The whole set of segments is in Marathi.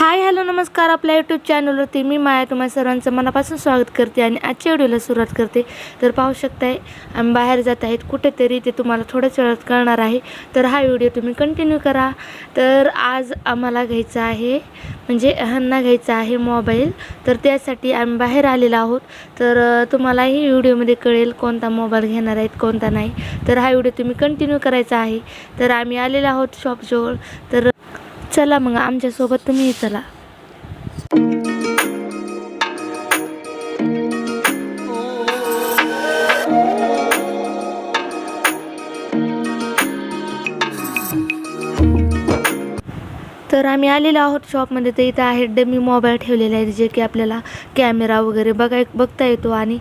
हाय हॅलो नमस्कार. आपल्या यूट्यूब चॅनलवरती मी माया तुम्हा सर्वांचं मनापासून स्वागत करते आणि आजच्या व्हिडिओला सुरुवात करते. तर पाहू शकताय आम्ही बाहेर जात आहेत. कुठेतरी ते तुम्हाला थोड्याच वेळात कळणार आहे. तर हा व्हिडिओ तुम्ही कंटिन्यू करा. तर आज आम्हाला म्हणजे घ्यायचा आहे म्हणजे ह्यांना घ्यायचा आहे मोबाईल तर त्यासाठी आम्ही बाहेर आलेलो आहोत. तर तुम्हालाही व्हिडिओमध्ये कळेल कोणता मोबाईल घेणार आहेत कोणता नाही. तर हा व्हिडिओ तुम्ही कंटिन्यू करायचा आहे. तर आम्ही आलेलो आहोत शॉपजवळ तर चला मग आमच्यासोबत तुम्ही चला. तर आम्ही आलेलो आहोत शॉपमध्ये तर इथं आहे डमी मोबाईल ठेवलेले आहेत जे की आपल्याला कॅमेरा वगैरे बघाय बघता येतो. आणि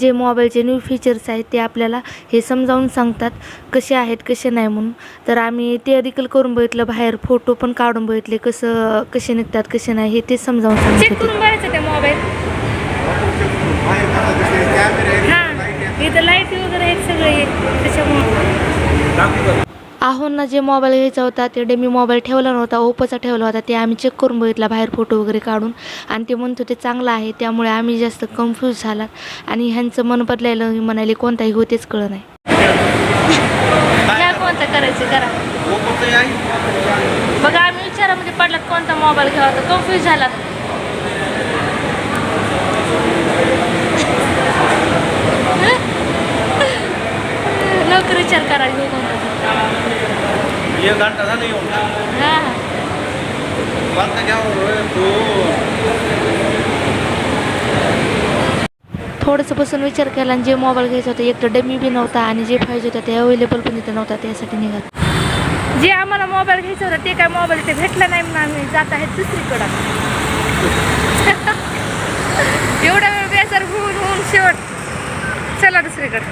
जे मोबाईलचे न्यू फीचर्स आहेत ते आपल्याला हे समजावून सांगतात कसे आहेत कसे नाही म्हणून. तर आम्ही ते देखील करून बघितलं. बाहेर फोटो पण काढून बघितले कसं कसे निघतात कसे नाही हे ते समजावून सांगत चेक होते. करून बघायचं ते मोबाईल हां इथं लाइट वगैरे आहेत सगळे त्याच्यामुळे. आहोंना जे मोबाईल घ्यायचा होता ते डेमी मोबाईल ठेवला नव्हता ओप्पोचा ठेवला होता ते आम्ही चेक करून बघितला बाहेर फोटो वगैरे काढून. आणि ते म्हणत होते चांगलं आहे. त्यामुळे आम्ही जास्त कन्फ्यूज झाला. आणि ह्यांचं मन बदलायला म्हणाले कोणताही होतेच कळलं नाही. कोणतं करायचं? करा. बघा आम्ही विचारामध्ये पडलात कोणता मोबाईल घ्यावा? कन्फ्यूज झाला लवकर विचार करा घेऊ कोणता एक घंटा झाला येऊन हां। कोणता घ्यावं रे तू? थोडंसं बसून विचार केला आणि जे मोबाईल घ्यायचा होता एक तर डमी बी नव्हता आणि जे पाहिजे होता ते अवेलेबल पण तिथं नव्हता त्यासाठी निघाल. जे आम्हाला मोबाईल घ्यायचं होतं ते काय मोबाईल ते भेटलं नाही म्हणून आम्ही जात आहेत दुसरीकडं. एवढा वेळ बेजार होऊन होऊन शेवट चला दुसरीकडं.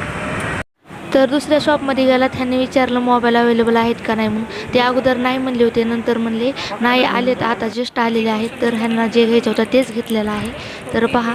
तर दुसऱ्या शॉपमध्ये गेला त्यांनी विचारलं मोबाईल अवेलेबल आहेत का नाही? म्हणून. ते अगोदर नाही म्हणले होते नंतर म्हणले नाही आलेत आता जस्ट आलेले आहेत. तर ह्यांना जे घ्यायचं होतं तेच घेतलेलं आहे. तर पहा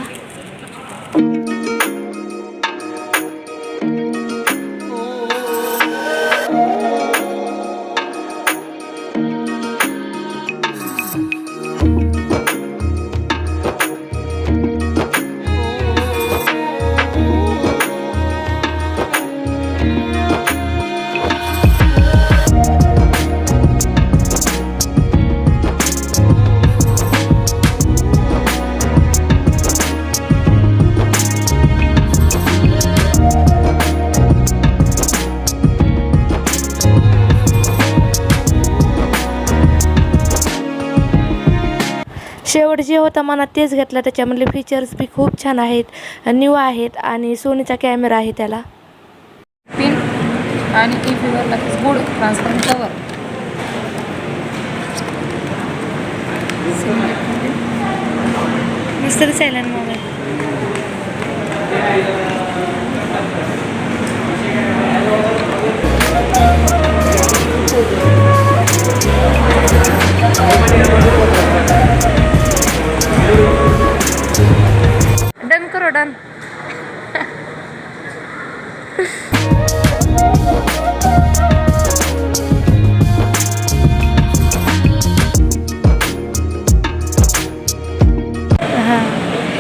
शेवट जे होता मनात तेच घेतला. त्याच्यामधले फीचर्स बी खूप छान आहेत. न्यू आहेत आणि सोनीचा कॅमेरा आहे त्याला. पिन आणि ई फिवरला गुड ट्रान्सपरंट कवर मस्त दिसायला ना मोबाईल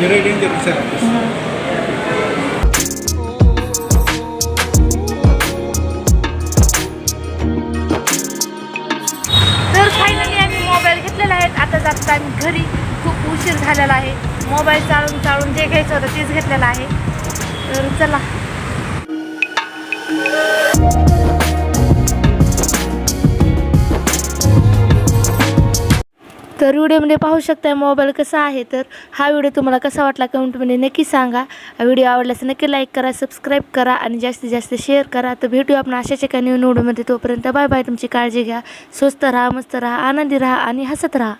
रेडिंग करू शकतो तर फायनली आम्ही मोबाईल घेतलेला आहे. आता जाता आम्ही घरी खूप उशीर झालेला आहे. मोबाईल चाळून चाळून जे घ्यायचं होतं तेच घेतलेलं आहे. तर चला. तर व्हिडिओमध्ये पाहू शकताय मोबाईल कसा आहे तर हा व्हिडिओ तुम्हाला कसा वाटला कमेंटमध्ये नक्की सांगा. व्हिडिओ आवडल्यास नक्की लाईक करा सबस्क्राईब करा आणि जास्तीत जास्त शेअर करा. तर भेटू आपण अशाच एका न्यू व्हिडिओमध्ये तोपर्यंत बाय बाय तुमची काळजी घ्या. स्वस्त राहा मस्त राहा आनंदी राहा आणि हसत राहा.